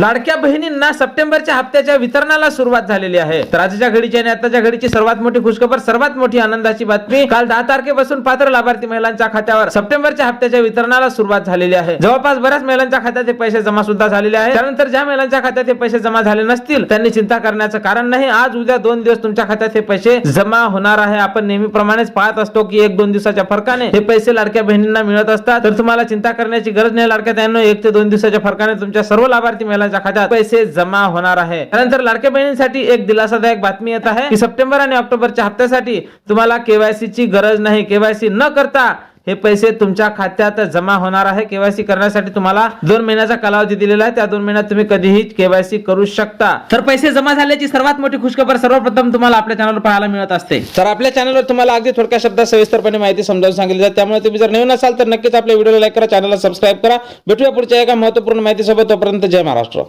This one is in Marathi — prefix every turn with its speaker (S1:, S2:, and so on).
S1: लाडक्या बहिणींना सप्टेंबरच्या हप्त्याच्या वितरणाला सुरुवात झालेली आहे. तर आजच्या घडीची आणि आताच्या घडीची सर्वात मोठी खुशखबर सर्वात मोठी आनंदाची बातमी काल दहा तारखेपासून पात्र लाभार्थी महिलांच्या खात्यावर सप्टेंबरच्या हप्त्याच्या वितरणाला सुरुवात झालेली आहे. जवळपास बऱ्याच महिलांच्या खात्यात हे पैसे जमा सुद्धा झालेले आहेत. त्यानंतर ज्या महिलांच्या खात्यात हे पैसे जमा झाले नसतील त्यांनी चिंता करण्याचं कारण नाही. आज उद्या दोन दिवस तुमच्या खात्यात हे पैसे जमा होणार आहे. आपण नेहमीप्रमाणेच पाहत असतो की एक दोन दिवसाच्या फरकाने हे पैसे लाडक्या बहिणींना मिळत असतात. तर तुम्हाला चिंता करण्याची गरज नाही. लाडक्या त्यांना एक ते दोन दिवसाच्या फरकाने तुमच्या सर्व लाभार्थी महिलांच्या खात्यात पैसे जमा होणार आहे. त्यानंतर लाडक्या बहिणींसाठी एक दिलासादायक बातमी येत आहे की सप्टेंबर आणि ऑक्टोबरच्या हप्त्यासाठी तुम्हाला केवायसी ची गरज नाही. केवायसी न करता हे पैसे तुमच्या खात्यात जमा होणार आहे. केवायसी करण्यासाठी तुम्हाला दोन महिन्याचा कालावधी दिलेला आहे. त्या दोन महिन्यात तुम्ही कधीही केवायसी करू शकता. तर पैसे जमा झाल्याची सर्वात मोठी खुशखबर सर्वप्रथम तुम्हाला आपल्या चॅनलवर पाहायला मिळत असते. तर आपल्या चॅनलवर तुम्हाला अगदी थोडक्या शब्दात सविस्तरपणे माहिती समजावून सांगितली जाते. त्यामुळे तुम्ही जर नवीन असाल तर नक्कीच आपल्या व्हिडिओला लाईक करा चॅनलला सबस्क्राईब करा. भेटूया पुढच्या एका महत्त्वपूर्ण माहितीसोबत. तोपर्यंत जय महाराष्ट्र.